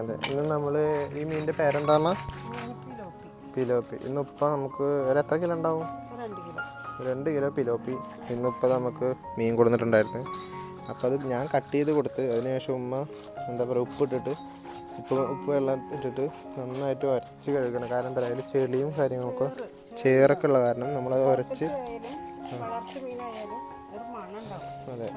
അതെ ഇന്ന് നമ്മൾ ഈ മീനിന്റെ പേരെന്താണ് പിലോപ്പി. ഇന്ന് ഉപ്പ നമുക്ക് ഒരു എത്ര കിലോ ഉണ്ടാവും? രണ്ട് കിലോ പിലോപ്പി. ഇന്ന് ഉപ്പ നമുക്ക് മീൻ കൊടുത്തിട്ടുണ്ടായിരുന്നു. അപ്പോൾ അത് ഞാൻ കട്ട് ചെയ്ത് കൊടുത്ത് അതിനുശേഷം ഉമ്മ എന്താ പറയുക ഉപ്പിട്ടിട്ട് ഉപ്പ് ഉപ്പ് വെള്ളം ഇട്ടിട്ട് നന്നായിട്ട് ഉരച്ച് കഴുകണം. കാരണം എന്താ പറയുക അതിൽ ചെളിയും കാര്യങ്ങളൊക്കെ ചേറൊക്കെ ഉള്ള കാരണം നമ്മളത് ഉരച്ച് അതെ.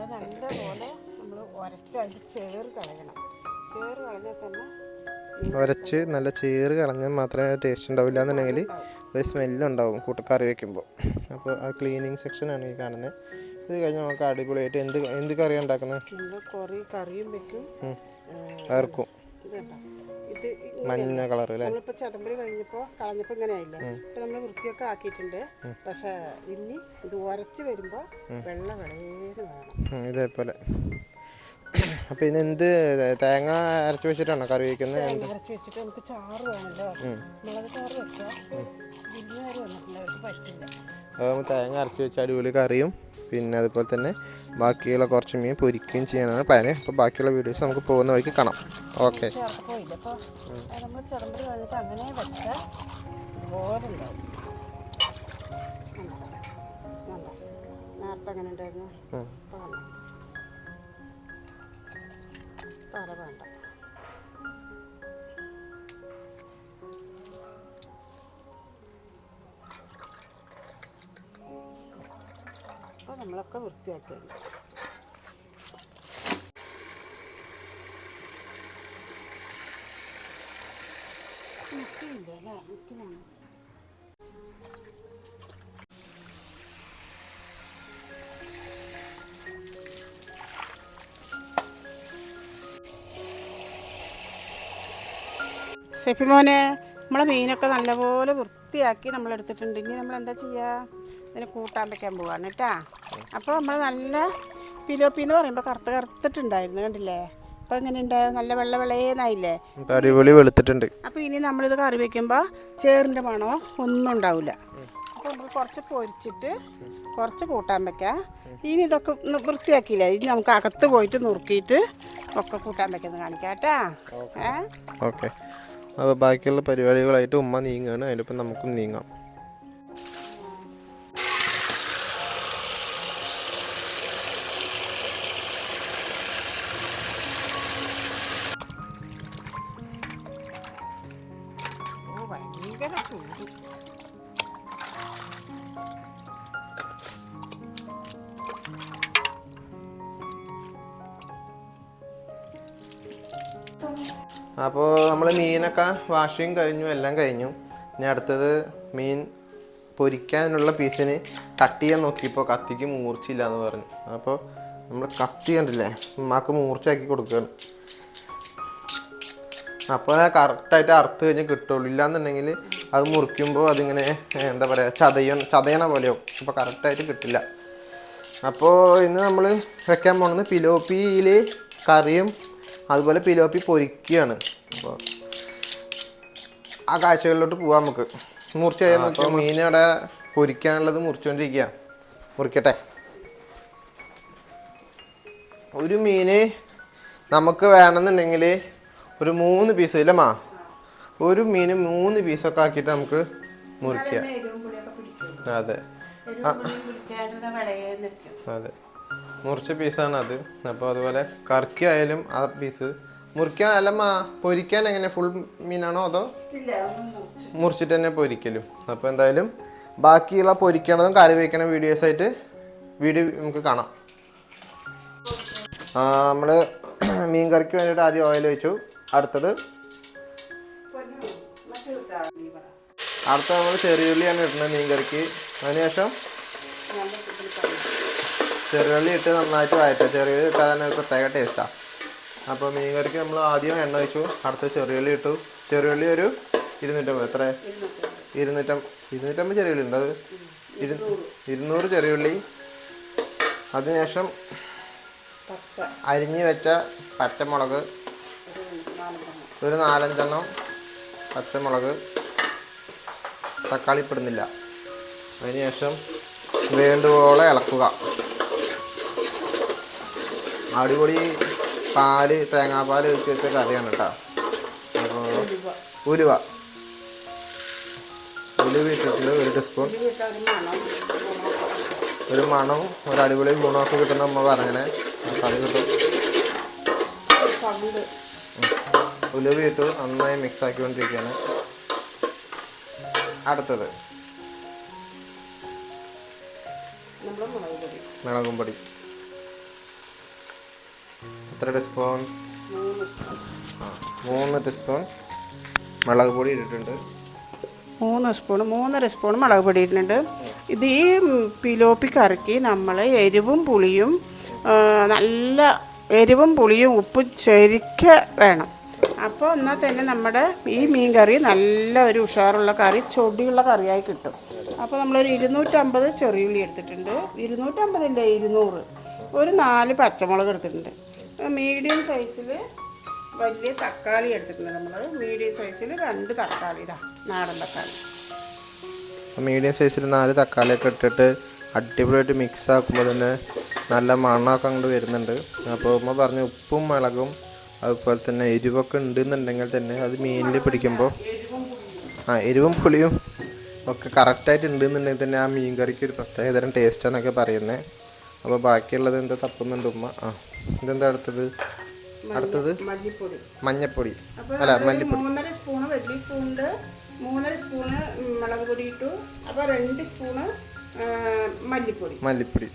ഉരച്ച് നല്ല ചേറ് കളഞ്ഞാൽ മാത്രമേ ടേസ്റ്റ് ഉണ്ടാവില്ല എന്നുണ്ടെങ്കിൽ ഒരു സ്മെല്ലുണ്ടാവും കൂട്ടക്കറി വെക്കുമ്പോൾ അപ്പോൾ ആ ക്ലീനിങ് സെക്ഷനാണ് ഈ കാണുന്നത് ഇത് കഴിഞ്ഞ നമുക്ക് അടിപൊളിയായിട്ട് എന്ത് എന്ത് കറിയാണ് ഉണ്ടാക്കുന്നത് കുറേ കറിയും വെക്കും. ഇത് മഞ്ഞ കളർ അല്ലേ? നമ്മളിപ്പോൾ ചതമ്പൽ കഴിഞ്ഞപ്പോൾ കളഞ്ഞപ്പോൾ ഇങ്ങനെ ആയില്ല? ഇപ്പം നമ്മൾ വൃത്തിയൊക്കെ ആക്കിയിട്ടുണ്ട്. പക്ഷേ ഇനി ഇത് ഉരച്ച് വരുമ്പോൾ വെള്ള വെളേന്ന് വേണം. ഇതേപോലെ. അപ്പൊ ഇത് എന്ത് തേങ്ങ അരച്ചു വെച്ചിട്ടാണോ കറി വയ്ക്കുന്നത് തേങ്ങ അരച്ച് വെച്ചിട്ട് നമുക്ക് ചാറ് വേണല്ലോ. മുളക് ചാറ് അതാകുമ്പോൾ തേങ്ങ അരച്ച് വെച്ച അടിപൊളി കറിയും പിന്നെ അതുപോലെ തന്നെ ബാക്കിയുള്ള കുറച്ച് മീൻ പൊരിക്കുകയും ചെയ്യാനാണ് പ്ലാന് അപ്പോൾ ബാക്കിയുള്ള വീഡിയോസ് നമുക്ക് പോകുന്ന വഴിക്ക് കാണാം. ഓക്കെ ചേർത്ത് നമ്മളൊക്കെ വൃത്തിയാക്കിയത്. മുക്കിയില്ല അല്ലേ മുക്കിലാണ് സെഫി മോനെ നമ്മളെ മീനൊക്കെ നല്ലപോലെ വൃത്തിയാക്കി ഇനി നമ്മൾ എന്താ ചെയ്യുക ഇതിന് കൂട്ടാൻ വെക്കാൻ പോവാണ് കേട്ടാ അപ്പോൾ നമ്മൾ നല്ല പിലോപ്പി എന്ന് പറയുമ്പോൾ കറുത്ത് കറുത്തിട്ടുണ്ടായിരുന്നു കണ്ടില്ലേ? അപ്പോൾ എങ്ങനെ ഉണ്ടായോ നല്ല വെള്ള വെള്ളേന്നായില്ലേ? അപ്പൊ അടിപൊളി വെളുത്തിട്ടുണ്ട്. അപ്പോൾ ഇനി നമ്മളിത് കറി വെക്കുമ്പോൾ ചേറിന്റെ മണമോ ഒന്നും ഉണ്ടാവില്ല അപ്പോൾ നമ്മൾ കുറച്ച് പൊരിച്ചിട്ട് കുറച്ച് കൂട്ടാൻ വെക്കാം. ഇനി ഇതൊക്കെ വൃത്തിയാക്കിയില്ലേ? ഇനി നമുക്ക് അകത്ത് പോയിട്ട് നുറുക്കിയിട്ട് ഒക്കെ കൂട്ടാൻ വെക്കുന്നത് കാണിക്കാം കേട്ടാ ഏ ഓക്കെ. അപ്പോൾ ബാക്കിയുള്ള പരിപാടികളായിട്ട് ഉമ്മ നീങ്ങുകയാണ് അതിലിപ്പം നമുക്കും നീങ്ങാം. അപ്പോൾ നമ്മൾ മീനൊക്കെ വാഷിങ് കഴിഞ്ഞു എല്ലാം കഴിഞ്ഞു. ഇനി അടുത്തത് മീൻ പൊരിക്കാനുള്ള പീസിന് കട്ട് ചെയ്യാൻ നോക്കിയപ്പോൾ കത്തിക്ക് മൂർച്ചയില്ല എന്ന് പറഞ്ഞു. അപ്പോൾ നമ്മൾ കത്തി കണ്ടില്ലേ ഉമ്മാക്ക് മൂർച്ചയാക്കി കൊടുക്കുകയാണ് അപ്പോൾ കറക്റ്റായിട്ട് അറുത്ത് കഴിഞ്ഞ് കിട്ടുള്ളൂ. ഇല്ലാന്നുണ്ടെങ്കിൽ അത് മുറിക്കുമ്പോൾ അതിങ്ങനെ എന്താ പറയുക ചതയ ചതയണ പോലെയാവും അപ്പോൾ കറക്റ്റായിട്ട് കിട്ടില്ല. അപ്പോൾ ഇന്ന് നമ്മൾ വെക്കാൻ പോകുന്നത് പിലോപ്പിയിൽ കറിയും അതുപോലെ പിലോപ്പി പൊരിക്കുകയാണ്. അപ്പോൾ ആ കാഴ്ചകളിലോട്ട് പോവാം നമുക്ക്. മുറിച്ചായി നോക്കിയാൽ മീൻ അവിടെ പൊരിക്കാനുള്ളത് മുറിച്ചുകൊണ്ടിരിക്കുക മുറിക്കട്ടെ. ഒരു മീന് നമുക്ക് വേണമെന്നുണ്ടെങ്കിൽ ഒരു മൂന്ന് പീസ് ഇല്ല മാ? ഒരു മീന് മൂന്ന് പീസൊക്കെ ആക്കിയിട്ട് നമുക്ക് മുറിക്കാം. അതെ. അതെ. മുറിച്ച പീസാണ് അത്. അപ്പോൾ അതുപോലെ കറക്കി ആയാലും ആ പീസ് മുറിക്കാൻ അല്ല പൊരിക്കാൻ എങ്ങനെ? ഫുൾ മീനാണോ അതോ മുറിച്ചിട്ട് തന്നെ പൊരിക്കലും. അപ്പോൾ എന്തായാലും ബാക്കിയുള്ള പൊരിക്കണതും കറി വയ്ക്കണ വീഡിയോസ് ആയിട്ട് വീഡിയോ നമുക്ക് കാണാം. നമ്മൾ മീൻ കറിക്ക് വേണ്ടിയിട്ട് ആദ്യം ഓയിൽ വെച്ചു അടുത്തത് അടുത്ത നമ്മൾ ചെറിയുള്ളിയാണ് ഇടുന്നത് മീൻ കറിക്ക്. അതിനുശേഷം ചെറിയുള്ളി ഇട്ട് നന്നായിട്ട് വഴറ്റുക. ചെറുകള്ളി ഇട്ടാൽ തന്നെ പ്രത്യേക ടേസ്റ്റാണ് അപ്പോൾ മീൻ കറിക്ക് നമ്മൾ ആദ്യം എണ്ണ ഒഴിച്ചു. അടുത്ത് ചെറുകള്ളി ഇട്ടു. ചെറുകള്ളി ഒരു ഇരുന്നൂറ്റമ്പത് എത്ര ഇരുന്നൂറ്റം ഇരുന്നൂറ്റമ്പത് ചെറിയുള്ളി ഉണ്ട് അത്? ഇരു ഇരുന്നൂറ് ചെറിയുള്ളി. അതിനുശേഷം അരിഞ്ഞ് വെച്ച പച്ചമുളക്. ഒരു നാല് ഒരു നാലഞ്ചെണ്ണം പച്ചമുളക്. തക്കാളി ഇപ്പെടുന്നില്ല അതിനുശേഷം വേണ്ടുപോലെ ഇളക്കുക. അടിപൊളി പാൽ തേങ്ങാപ്പാൽ ഒഴിച്ച് വെച്ച കറിയാണ് കേട്ടോ. അപ്പോൾ ഉലുവ. ഉലുവ ഇട്ടിട്ടുണ്ട് ഒരു ടീസ്പൂൺ ഒരു മണവും ഒരു അടിപൊളി ഗുണമൊക്കെ കിട്ടുന്ന നമ്മൾ പറഞ്ഞേ കറി കിട്ടും. ഉലുവ ഇട്ടു നന്നായി മിക്സ് ആക്കിക്കൊണ്ടിരിക്കുകയാണ്. അടുത്തത്. മുളകും പൊടി. എത്ര ടീസ്പൂൺ? മൂന്ന് ടീസ്പൂൺ മുളക് പൊടി ഇട്ടിട്ടുണ്ട്. മൂന്ന് സ്പൂൺ മൂന്നര സ്പൂൺ മുളക് പൊടി ഇട്ടിട്ടുണ്ട്. ഇത് ഈ പിലോപ്പി കറിക്ക് നമ്മൾ എരിവും പുളിയും നല്ല എരിവും പുളിയും ഉപ്പും ശരിക്ക് വേണം. അപ്പോൾ എന്നാൽ തന്നെ നമ്മുടെ ഈ മീൻ കറി നല്ല ഒരു ഉഷാറുള്ള കറി ചൊടിയുള്ള കറിയായി കിട്ടും. അപ്പോൾ നമ്മളൊരു ഇരുന്നൂറ്റമ്പത് ചെറിയുള്ളി എടുത്തിട്ടുണ്ട്. ഇരുന്നൂറ്റമ്പതില്ല ഇരുന്നൂറ്. ഒരു നാല് പച്ചമുളക് എടുത്തിട്ടുണ്ട്. മീഡിയം സൈസിൽ വലിയ തക്കാളി എടുത്തിട്ടുണ്ട് നമ്മൾ മീഡിയം സൈസിൽ രണ്ട് തക്കാളി ഇതാ നാടൻ തക്കാളി. മീഡിയം സൈസിൽ നാല് തക്കാളിയൊക്കെ ഇട്ടിട്ട് അടിപൊളിയായിട്ട് മിക്സ് ആക്കുമ്പോൾ തന്നെ നല്ല മണമൊക്കെ അങ്ങോട്ട് വരുന്നുണ്ട്. അപ്പോൾ ഉമ്മ പറഞ്ഞു ഉപ്പും മുളകും അതുപോലെ തന്നെ എരിവൊക്കെ ഉണ്ടെന്നുണ്ടെങ്കിൽ തന്നെ അത് മീനിൽ പിടിക്കുമ്പോൾ ആ എരിവും പുളിയും ഒക്കെ കറക്റ്റായിട്ട് ഉണ്ടെന്നുണ്ടെങ്കിൽ തന്നെ ആ മീൻ കറിക്ക് ഒരു പ്രത്യേകതരം ടേസ്റ്റാന്നൊക്കെ പറയുന്നത് അപ്പോൾ ബാക്കിയുള്ളത് എന്താ തപ്പുന്നുണ്ട് ഉമ്മ? ആ ഇതെന്താ അടുത്തത്? അടുത്തത്? മല്ലിപ്പൊടി. മഞ്ഞപ്പൊടി. അല്ല മല്ലിപ്പൊടി. മൂന്നര സ്പൂണ് വലിയ സ്പൂണിൽ മൂന്നര സ്പൂണ് മുളക് പൊടി ഇട്ടു. അപ്പോൾ രണ്ട് സ്പൂണ് മല്ലിപ്പൊടി. മല്ലിപ്പൊടി.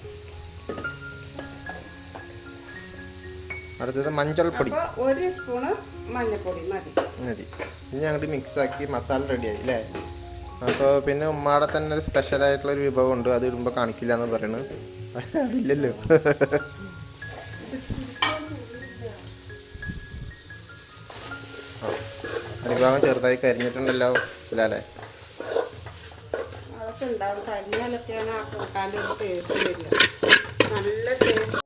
അടുത്തത് മഞ്ഞൾപ്പൊടി. ഒരു സ്പൂണ് മഞ്ഞൾപ്പൊടി മതി. മതി. ഇനി അങ്ങോട്ട് മിക്സ് ആക്കി മസാല റെഡിയായി അല്ലേ അപ്പോൾ പിന്നെ ഉമ്മാടെ തന്നെ ഒരു സ്പെഷ്യൽ ആയിട്ടുള്ള ഒരു വിഭവം ഉണ്ട്. അത് ഇടുമ്പോൾ കാണിക്കില്ല എന്ന് പറയുന്നത് അതില്ലല്ലോ. ആ, അടിഭാഗം ചെറുതായി കരിഞ്ഞിട്ടുണ്ടല്ലോ ടേസ്റ്റ്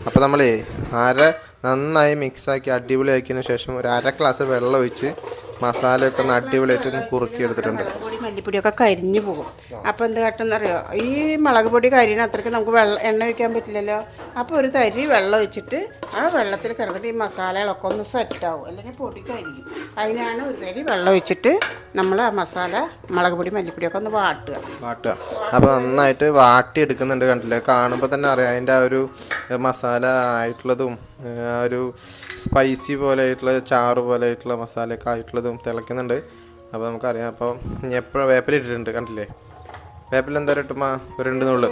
അപ്പോൾ നമ്മളേ അര നന്നായി മിക്സാക്കി അടിപൊളിയാക്കിയതിന് ശേഷം ഒരു അര ഗ്ലാസ് വെള്ളം ഒഴിച്ച് മസാലയൊക്കെ ഒന്ന് അടിപൊളിയായിട്ട് കുറുക്കി എടുത്തിട്ടുണ്ട് മല്ലിപ്പൊടിയൊക്കെ കരിഞ്ഞു പോകും. അപ്പോൾ എന്ത് കാട്ടെന്നറിയോ? ഈ മുളക് പൊടി കരിയണ അത്രയ്ക്ക് നമുക്ക് വെള്ളം എണ്ണ ഒഴിക്കാൻ പറ്റില്ലല്ലോ. അപ്പോൾ ഒരു തരി വെള്ളം ഒഴിച്ചിട്ട് ആ വെള്ളത്തിൽ കിടന്നിട്ട് ഈ മസാലകളൊക്കെ ഒന്ന് സെറ്റാവും. അല്ലെങ്കിൽ പൊടി കരിയും അതിനാണ് ഒരു തരി വെള്ളം ഒഴിച്ചിട്ട് നമ്മൾ ആ മസാല മുളക് പൊടി മല്ലിപ്പൊടിയൊക്കെ ഒന്ന് വാട്ടുക. വാട്ടുക. അപ്പോൾ നന്നായിട്ട് വാട്ടി എടുക്കുന്നുണ്ട് കണ്ടില്ലേ? കാണുമ്പോൾ തന്നെ അറിയാം അതിന്റെ ആ ഒരു മസാല ആയിട്ടുള്ളതും ആ ഒരു സ്പൈസി പോലെ ആയിട്ടുള്ള ചാറ് പോലെ ആയിട്ടുള്ള മസാലയൊക്കെ ആയിട്ടുള്ളതും തിളയ്ക്കുന്നുണ്ട്. അപ്പോൾ നമുക്കറിയാം. അപ്പോൾ എപ്പോഴും വേപ്പിലിട്ടിട്ടുണ്ട് കണ്ടില്ലേ? വേപ്പില എന്താ ഇട്ടുമ്മ. ഒരു രണ്ട് നുള്ളു.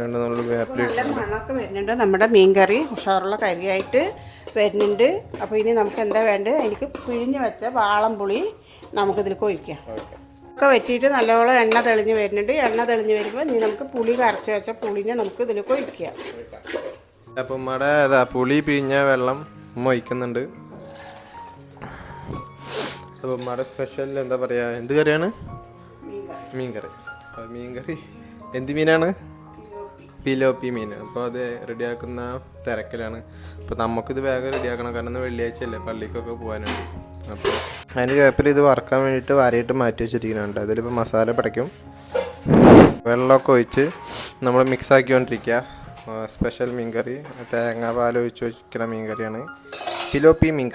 രണ്ട് നുള്ളു നല്ല മണമൊക്കെ വരുന്നുണ്ട്. നമ്മുടെ മീൻകറി ഉഷാറുള്ള കറിയായിട്ട് വരുന്നുണ്ട്. അപ്പോൾ ഇനി നമുക്ക് എന്താ വേണ്ടത്? എനിക്ക് പിഴിഞ്ഞ് വെച്ച വാളംപുളി നമുക്കിതിൽ ഒഴിക്കാം. ഒക്കെ വെട്ടിയിട്ട് നല്ലോണം എണ്ണ തെളിഞ്ഞ് വരുന്നുണ്ട്. എണ്ണ തെളിഞ്ഞ് വരുമ്പോൾ ഇനി നമുക്ക് പുളി കരച്ച് വെച്ച പുളിനെ നമുക്ക് ഇതിൽ ഒഴിക്കാം. അപ്പം ഉമ്മയുടെ ഇതാ പുളി പിഴിഞ്ഞ വെള്ളം ഉമ്മ ഒഴിക്കുന്നുണ്ട്. നമ്മുടെ ഉമ്മയുടെ സ്പെഷ്യൽ എന്താ പറയുക എന്ത് കറിയാണ്? മീൻ കറി മീൻ കറി അപ്പോൾ മീൻ കറി എന്ത് മീനാണ്? പിലോപ്പി മീൻ. അപ്പോൾ അത് റെഡിയാക്കുന്ന തിരക്കിലാണ്. അപ്പോൾ നമുക്കിത് വേഗം റെഡിയാക്കണം. കാരണം വെള്ളിയാഴ്ച അല്ലേ പള്ളിക്കൊക്കെ പോകാനുണ്ട് അപ്പോൾ അതിന്റെ ചേപ്പിൽ ഇത് വറക്കാൻ വേണ്ടിയിട്ട് വാരിയിട്ട് മാറ്റി വെച്ചിരിക്കുന്നുണ്ട്. അതിലിപ്പോൾ മസാല പടയ്ക്കും. വെള്ളമൊക്കെ ഒഴിച്ച് നമ്മൾ മിക്സ് ആക്കിക്കൊണ്ടിരിക്കുക. സ്പെഷ്യൽ മീൻകറി. തേങ്ങാ പാൽ ഒഴിച്ച് വെച്ചിരിക്കുന്ന മീൻകറിയാണ്. പിലോപ്പി മീൻ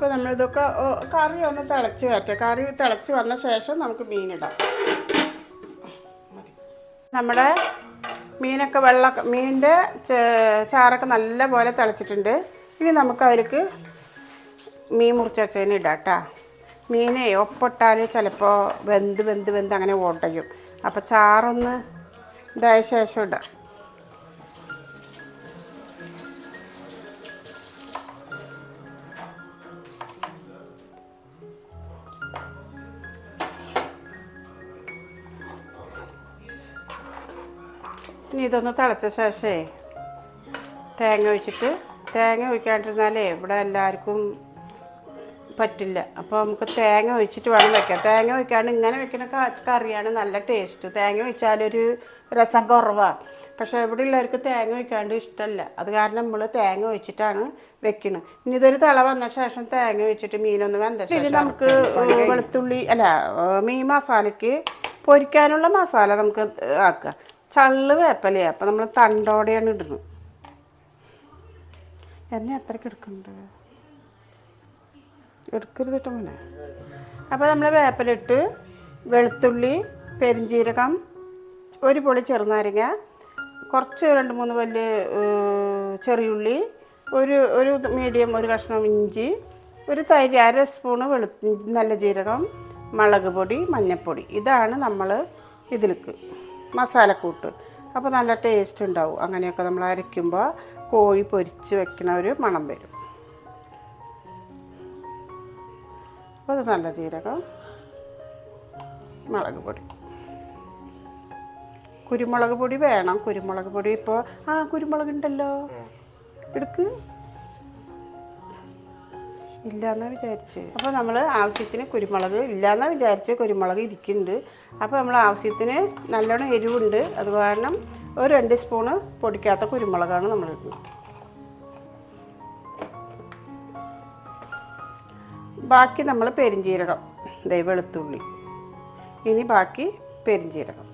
അപ്പോൾ നമ്മളിതൊക്കെ കറി ഒന്ന് തിളച്ച് വരട്ടെ. കറി തിളച്ച് വന്ന ശേഷം നമുക്ക് മീനിടാം. നമ്മുടെ മീനൊക്കെ വെള്ള മീനിന്റെ ചാറൊക്കെ നല്ല പോലെ തിളച്ചിട്ടുണ്ട്. ഇനി നമുക്ക് അതിലേക്ക് മീൻ മുറിച്ചതിന് ഇടാം കേട്ടോ മീനെ ഒപ്പിട്ടാൽ ചിലപ്പോൾ വെന്ത് വെന്ത് വെന്ത് അങ്ങനെ ഓട്ടയും. അപ്പോൾ ചാറൊന്ന് ഇതായ ശേഷം ഇടാം. ഇനി ഇതൊന്ന് തിളച്ച ശേഷമേ തേങ്ങ ഒഴിച്ചിട്ട് തേങ്ങ ഒഴിക്കാണ്ടിരുന്നാലേ ഇവിടെ എല്ലാവർക്കും പറ്റില്ല. അപ്പോൾ നമുക്ക് തേങ്ങ ഒഴിച്ചിട്ട് വേണം വെക്കാം. തേങ്ങ ഒഴിക്കാണ്ട് ഇങ്ങനെ വെക്കുന്ന ക- കറിയാണ് നല്ല ടേസ്റ്റ്. തേങ്ങ ഒഴിച്ചാലൊരു രസം കുറവാണ് പക്ഷേ ഇവിടെ ഉള്ളവർക്ക് തേങ്ങ ഒഴിക്കാണ്ട് ഇഷ്ടമല്ല. അത് കാരണം നമ്മൾ തേങ്ങ ഒഴിച്ചിട്ടാണ് വെക്കുന്നത് ഇനി ഇതൊരു തിള വന്ന ശേഷം തേങ്ങ ഒഴിച്ചിട്ട് മീനൊന്ന് വെന്ത ശേഷം നമുക്ക് വെളുത്തുള്ളി അല്ല മീൻ മസാലയ്ക്ക് പൊരിക്കാനുള്ള മസാല നമുക്ക് ആക്കുക. ചള്ള് വേപ്പലേ അപ്പം നമ്മൾ തണ്ടോടെയാണ് ഇടുന്നത്. എന്നെ അത്രയ്ക്ക് എടുക്കുന്നുണ്ട് എടുക്കരുത് കേട്ടോ മോനെ. അപ്പോൾ നമ്മൾ വേപ്പലിട്ട് വെളുത്തുള്ളി പെരിഞ്ചീരകം ഒരു പൊളി ചെറുനാരങ്ങ കുറച്ച് രണ്ട് മൂന്ന് വലിയ ചെറിയുള്ളി ഒരു ഒരു മീഡിയം ഒരു കഷ്ണം ഇഞ്ചി ഒരു തൈര് അര സ്പൂണ് വെളു നല്ല ജീരകം മുളക് പൊടി മഞ്ഞൾപ്പൊടി ഇതാണ് നമ്മൾ ഇതിലേക്ക് മസാലക്കൂട്ട്. അപ്പോൾ നല്ല ടേസ്റ്റ് ഉണ്ടാവും. അങ്ങനെയൊക്കെ നമ്മൾ അരയ്ക്കുമ്പോൾ കോഴി പൊരിച്ച് വെക്കുന്ന ഒരു മണം വരും. അപ്പോൾ അത് നല്ല ജീരകം മുളക് പൊടി. കുരുമുളക് പൊടി വേണം. കുരുമുളക് പൊടി ഇപ്പോൾ ആ കുരുമുളക് ഉണ്ടല്ലോ. എടുക്ക്. ഇല്ലയെന്നാ വിചാരിച്ച്. അപ്പോൾ നമ്മൾ ആവശ്യത്തിന് കുരുമുളക് ഇല്ലയെന്നാ വിചാരിച്ച് കുരുമുളക് ഇരിക്കുന്നുണ്ട്. അപ്പോൾ നമ്മൾ ആവശ്യത്തിന് നല്ലോണം എരിവുണ്ട്. അത് കാരണം ഒരു രണ്ട് സ്പൂണ് പൊടിക്കാത്ത കുരുമുളകാണ് നമ്മൾ ഇടുന്നത്. ബാക്കി നമ്മൾ പെരിഞ്ചീരകം. ദൈവ വെളുത്തുള്ളി. ഇനി ബാക്കി പെരിഞ്ചീരകം.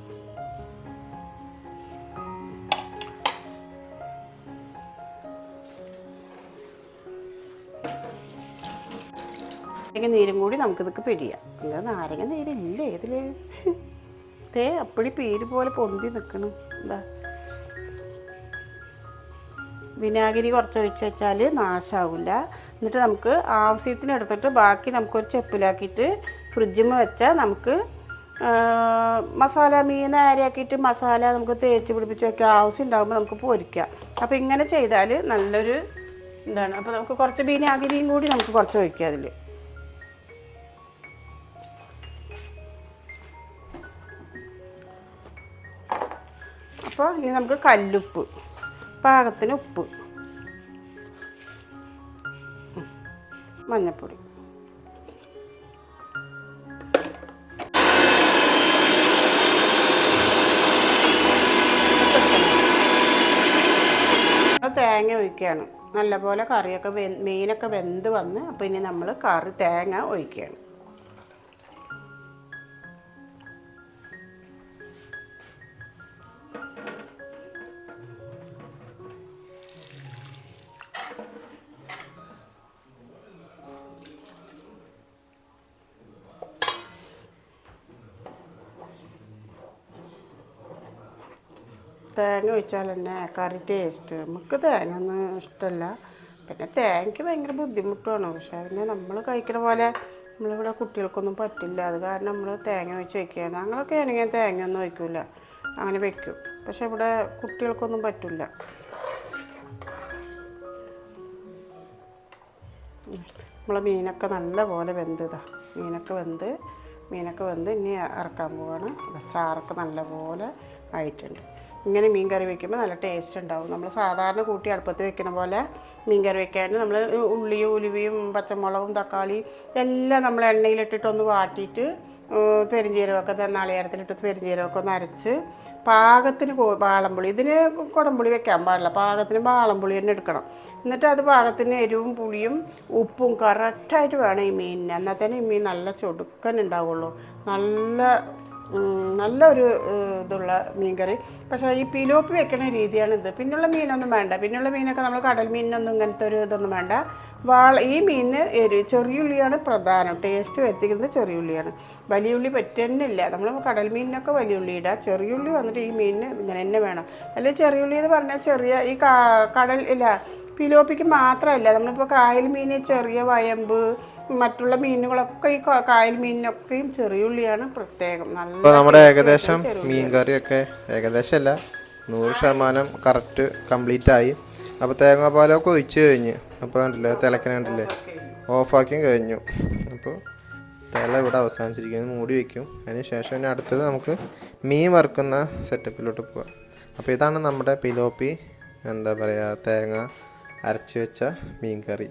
നാരങ്ങ നീരും കൂടി നമുക്കിതൊക്കെ പിടിയാം. എന്താ നാരങ്ങ നീരില്ലേ ഇതിൽ തേ അപ്പടി പേര് പോലെ പൊന്തി നിൽക്കണം എന്താ? വിനാഗിരി കുറച്ച് ഒഴിച്ച് വെച്ചാൽ നാശാവില്ല എന്നിട്ട് നമുക്ക് ആവശ്യത്തിന് എടുത്തിട്ട് ബാക്കി നമുക്കൊരു ചെപ്പിലാക്കിയിട്ട് ഫ്രിഡ്ജിൽ വെച്ചാൽ നമുക്ക് മസാല മീൻ ആരിയാക്കിയിട്ട് മസാല നമുക്ക് തേച്ച് പിടിപ്പിച്ച് വെക്കുക ആവശ്യം ഉണ്ടാകുമ്പോൾ നമുക്ക് പൊരിക്കാം. അപ്പോൾ ഇങ്ങനെ ചെയ്താൽ നല്ലൊരു എന്താണ് അപ്പോൾ നമുക്ക് കുറച്ച് വിനാഗിരിയും കൂടി നമുക്ക് കുറച്ച് ഒഴിക്കാം അതിൽ അപ്പോൾ ഇനി നമുക്ക് കല്ലുപ്പ് പാകത്തിന് ഉപ്പ്. മഞ്ഞൾപ്പൊടി തേങ്ങ ഒഴിക്കുകയാണ് നല്ലപോലെ കറിയൊക്കെ വെ മീനൊക്കെ വെന്ത് വന്ന് അപ്പോൾ ഇനി നമ്മൾ കറി തേങ്ങ ഒഴിക്കുകയാണ് തേങ്ങ ഒഴിച്ചാൽ തന്നെ കറി ടേസ്റ്റ് നമുക്ക് തേങ്ങ ഒന്നും ഇഷ്ടമല്ല പിന്നെ തേങ്ങയ്ക്ക് ഭയങ്കര ബുദ്ധിമുട്ടാണ്. പക്ഷേ പിന്നെ നമ്മൾ കഴിക്കണ പോലെ നമ്മളിവിടെ കുട്ടികൾക്കൊന്നും പറ്റില്ല. അത് കാരണം നമ്മൾ തേങ്ങ ഒഴിച്ച് വയ്ക്കുകയാണ്. ഞങ്ങളൊക്കെ ആണെങ്കിൽ തേങ്ങ ഒന്നും അങ്ങനെ വയ്ക്കും പക്ഷെ ഇവിടെ കുട്ടികൾക്കൊന്നും പറ്റില്ല നമ്മൾ മീനൊക്കെ നല്ല പോലെ വെന്തതാ മീനൊക്കെ വെന്ത് മീനൊക്കെ വെന്ത് ഇനി ഇറക്കാൻ പോവാണ്. ചാറൊക്കെ നല്ല പോലെ ആയിട്ടുണ്ട്. ഇങ്ങനെ മീൻ കറി വെക്കുമ്പോൾ നല്ല ടേസ്റ്റ് ഉണ്ടാവും. നമ്മൾ സാധാരണ കൂട്ടി അടുപ്പത്ത് വെക്കുന്ന പോലെ മീൻ കറി വെക്കാണ്ട് നമ്മൾ ഉള്ളിയും ഉലുവയും പച്ചമുളകും തക്കാളി എല്ലാം നമ്മൾ എണ്ണയിലിട്ടിട്ടൊന്ന് വാട്ടിയിട്ട് ഏഹ് പെരുംജീരകമൊക്കെ നാളികേരത്തിലിട്ട് പെരുംജീരകമൊക്കെ ഒന്ന് അരച്ച് പാകത്തിന് വാളംപുളി. ഇതിന് കുടംപുളി വെക്കാൻ പാടില്ല. പാകത്തിന് വാളംപുളി തന്നെ എടുക്കണം. എന്നിട്ട് അത് പാകത്തിന് എരിവും പുളിയും ഉപ്പും കറക്റ്റായിട്ട് വേണം ഈ മീനിന്. എന്നാൽ തന്നെ ഈ മീൻ നല്ല ചൊടുക്കൻ ഉണ്ടാവുള്ളൂ. നല്ല നല്ലൊരു ഇതുള്ള മീൻകറി. പക്ഷേ ഈ പിലോപ്പി വെക്കുന്ന രീതിയാണിത്. പിന്നുള്ള മീനൊന്നും വേണ്ട. പിന്നുള്ള മീനൊക്കെ നമ്മൾ കടൽ മീനിനൊന്നും ഇങ്ങനത്തെ ഒരു ഇതൊന്നും വേണ്ട. വാള ഈ മീനിന് എരി ചെറിയുള്ളിയാണ് പ്രധാനം. ടേസ്റ്റ് വരുത്തിക്കുന്നത് ചെറിയുള്ളിയാണ് വലിയ ഉള്ളി പറ്റുന്നില്ല നമ്മൾ കടൽ മീനിനൊക്കെ വലിയ ഉള്ളി ഇടുക ചെറിയുള്ളി വന്നിട്ട് ഈ മീനിന് ഇങ്ങനെ തന്നെ വേണം. അല്ലെങ്കിൽ ചെറിയുള്ളി എന്ന് പറഞ്ഞാൽ ചെറിയ ഈ കടൽ ഇല്ല പിലോപ്പിക്ക് മാത്രമല്ല നമ്മളിപ്പോൾ കായൽ മീൻ ചെറിയ വയമ്പ് മറ്റുള്ള മീനുകളൊക്കെ ഈ കായൽ മീനിനൊക്കെയും ചെറിയുള്ളിയാണ് പ്രത്യേകം. നല്ല നമ്മുടെ ഏകദേശം മീൻ കറിയൊക്കെ ഏകദേശം അല്ല നൂറ് ശതമാനം കറക്റ്റ് കംപ്ലീറ്റ് ആയി. അപ്പോൾ തേങ്ങാപ്പാലൊക്കെ ഒഴിച്ച് കഴിഞ്ഞ്. അപ്പോൾ കണ്ടില്ലേ തിളക്കണ കണ്ടില്ലേ? ഓഫാക്കിയും കഴിഞ്ഞു. അപ്പോൾ തിള ഇവിടെ അവസാനിച്ചിരിക്കുന്നത് മൂടി വയ്ക്കും അതിന് ശേഷം ഇനി അടുത്തത് നമുക്ക് മീൻ വറുക്കുന്ന സെറ്റപ്പിലോട്ട് പോവാം. അപ്പോൾ ഇതാണ് നമ്മുടെ പിലോപ്പി എന്താ പറയുക തേങ്ങ അരച്ച് വെച്ച മീൻ കറി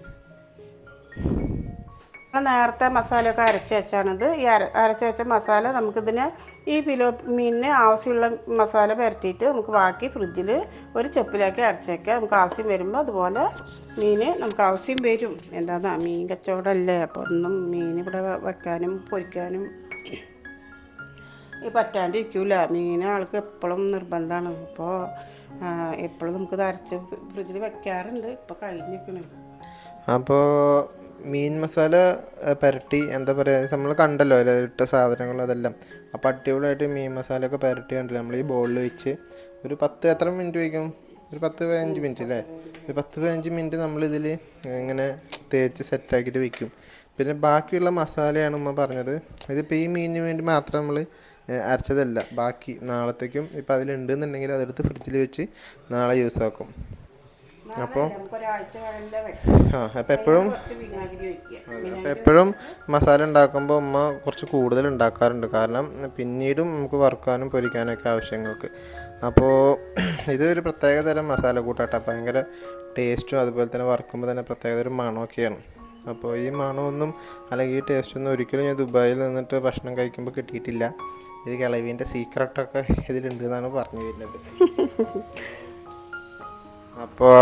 നേരത്തെ മസാലയൊക്കെ അരച്ച് വെച്ചാണിത്. ഈ അര അരച്ച് വെച്ച മസാല നമുക്കിതിന് ഈ പിലോ മീനിന് ആവശ്യമുള്ള മസാല പുരട്ടിയിട്ട് നമുക്ക് ബാക്കി ഫ്രിഡ്ജിൽ ഒരു ചെപ്പിലാക്കി അടച്ച് നമുക്ക് ആവശ്യം വരുമ്പോൾ അതുപോലെ മീൻ നമുക്ക് ആവശ്യം വരും. എന്താണെന്നാ മീൻ കച്ചവടമല്ലേ അപ്പോൾ ഒന്നും മീൻ ഇവിടെ വെക്കാനും പൊരിക്കാനും ഈ പറ്റാണ്ടിരിക്കൂല. മീൻ ആൾക്ക് എപ്പോഴും നിർബന്ധമാണ് അപ്പോൾ എപ്പോഴും നമുക്കിത് അരച്ച് ഫ്രിഡ്ജിൽ വെക്കാറുണ്ട്. ഇപ്പോൾ കഴിഞ്ഞിരിക്കണേ. അപ്പോൾ മീൻ മസാല പുരട്ടി എന്താ പറയുക നമ്മൾ കണ്ടല്ലോ അതിൽ ഇട്ട സാധനങ്ങൾ അതെല്ലാം. അപ്പോൾ അടിപൊളിയായിട്ട് മീൻ മസാലയൊക്കെ പുരട്ടി കണ്ടില്ല നമ്മൾ ഈ ബോളിൽ വെച്ച്. ഒരു പത്ത് എത്ര മിനിറ്റ് വയ്ക്കും? ഒരു പത്ത് പതിനഞ്ച് മിനിറ്റ് അല്ലേ? ഒരു പത്ത് പതിനഞ്ച് മിനിറ്റ് നമ്മളിതിൽ ഇങ്ങനെ തേച്ച് സെറ്റാക്കിയിട്ട് വെക്കും. പിന്നെ ബാക്കിയുള്ള മസാലയാണ് ഉമ്മ പറഞ്ഞത്. ഇതിപ്പോൾ ഈ മീനിന് വേണ്ടി മാത്രം നമ്മൾ അരച്ചതല്ല. ബാക്കി നാളത്തേക്കും ഇപ്പോൾ അതിലുണ്ടെന്നുണ്ടെങ്കിൽ അതെടുത്ത് ഫ്രിഡ്ജിൽ വെച്ച് നാളെ യൂസ് ആക്കും അപ്പോൾ അപ്പോൾ എപ്പോഴും അപ്പോൾ എപ്പോഴും മസാല ഉണ്ടാക്കുമ്പോൾ ഉമ്മ കുറച്ച് കൂടുതൽ ഉണ്ടാക്കാറുണ്ട്. കാരണം പിന്നീടും നമുക്ക് വറുക്കാനും പൊരിക്കാനൊക്കെ ആവശ്യങ്ങൾക്ക്. അപ്പോൾ ഇതൊരു പ്രത്യേക തരം മസാല കൂട്ടാട്ട. ഭയങ്കര ടേസ്റ്റും അതുപോലെ തന്നെ വറുക്കുമ്പോൾ തന്നെ പ്രത്യേക തരം മണമൊക്കെയാണ്. അപ്പോൾ ഈ മണമൊന്നും അല്ലെങ്കിൽ ഈ ടേസ്റ്റൊന്നും ഒരിക്കലും ഞാൻ ദുബായിൽ നിന്നിട്ട് ഭക്ഷണം കഴിക്കുമ്പോൾ കിട്ടിയിട്ടില്ല. ഇത് കിളവീന്റെ സീക്രട്ടൊക്കെ ഇതിലുണ്ട് എന്നാണ് പറഞ്ഞു വരുന്നത്. അപ്പോൾ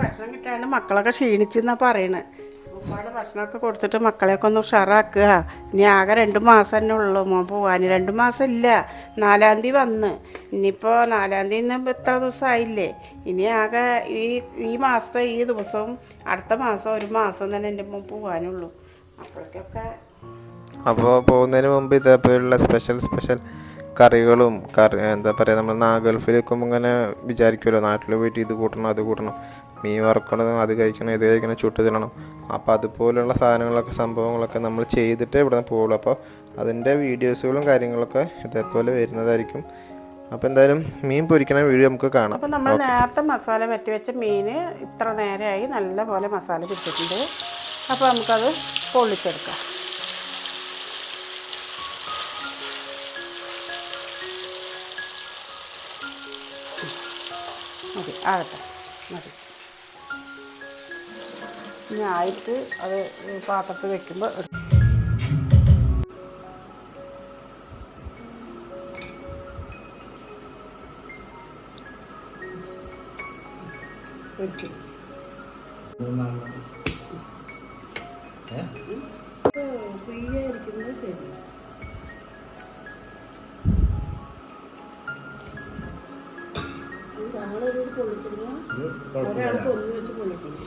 ഭക്ഷണം കിട്ടാണ്ട് മക്കളൊക്കെ ക്ഷീണിച്ചെന്നാണ് പറയണത് ഉപ്പാടെ ഭക്ഷണമൊക്കെ കൊടുത്തിട്ട് മക്കളെയൊക്കെ ഒന്ന് ഉഷാറാക്കുക. ഇനി ആകെ രണ്ട് മാസം തന്നെ ഉള്ളൂ മോൻ പോവാൻ രണ്ട് മാസം ഇല്ല. നാലാം തീയതി വന്ന്. ഇനിയിപ്പോൾ നാലാം തീയതി നിന്ന് ഇത്ര ദിവസമായില്ലേ ഇനി ആകെ ഈ ഈ മാസത്തെ ഈ ദിവസവും അടുത്ത മാസം ഒരു മാസം തന്നെ എന്റെ മോൻ പോവാനുള്ളൂ. അപ്പോഴേക്കൊക്കെ അപ്പോൾ പോകുന്നതിന് മുമ്പ് ഇതേപോലുള്ള സ്പെഷ്യൽ സ്പെഷ്യൽ കറികളും കറി എന്താ പറയുക നമ്മൾ നാ ഗൾഫിൽ നിൽക്കുമ്പോൾ ഇങ്ങനെ വിചാരിക്കുമല്ലോ നാട്ടിൽ പോയിട്ട് ഇത് കൂട്ടണം അത് കൂട്ടണം. മീൻ വറക്കണം അത് കഴിക്കണം ഇത് കഴിക്കണം ചുട്ട് തിന്നണം. അപ്പോൾ അതുപോലെയുള്ള സാധനങ്ങളൊക്കെ സംഭവങ്ങളൊക്കെ നമ്മൾ ചെയ്തിട്ടേ ഇവിടെ നിന്ന് പോകുള്ളൂ അപ്പോൾ അതിന്റെ വീഡിയോസുകളും കാര്യങ്ങളൊക്കെ ഇതേപോലെ വരുന്നതായിരിക്കും. അപ്പോൾ എന്തായാലും മീൻ പൊരിക്കണ വീഡിയോ നമുക്ക് കാണാം. അപ്പോൾ നമ്മൾ നേരത്തെ മസാല പറ്റി വെച്ച മീൻ ഇത്ര നേരമായി നല്ല പോലെ മസാല പിടിച്ചിട്ടുണ്ട് അപ്പോൾ നമുക്കത് പൊള്ളിച്ചെടുക്കാം. ആകട്ടെ. മതി. ഇനി ആയിട്ട് അത് പാത്രത്തിൽ വെക്കുമ്പോൾ ഫ്രീ ഫ്രീയായിരിക്കുന്നത് ശരി. പൊള്ളിക്കുന്നു ഒരാൾക്ക് ഒന്ന് വെച്ച് പൊള്ളിക്കുന്നു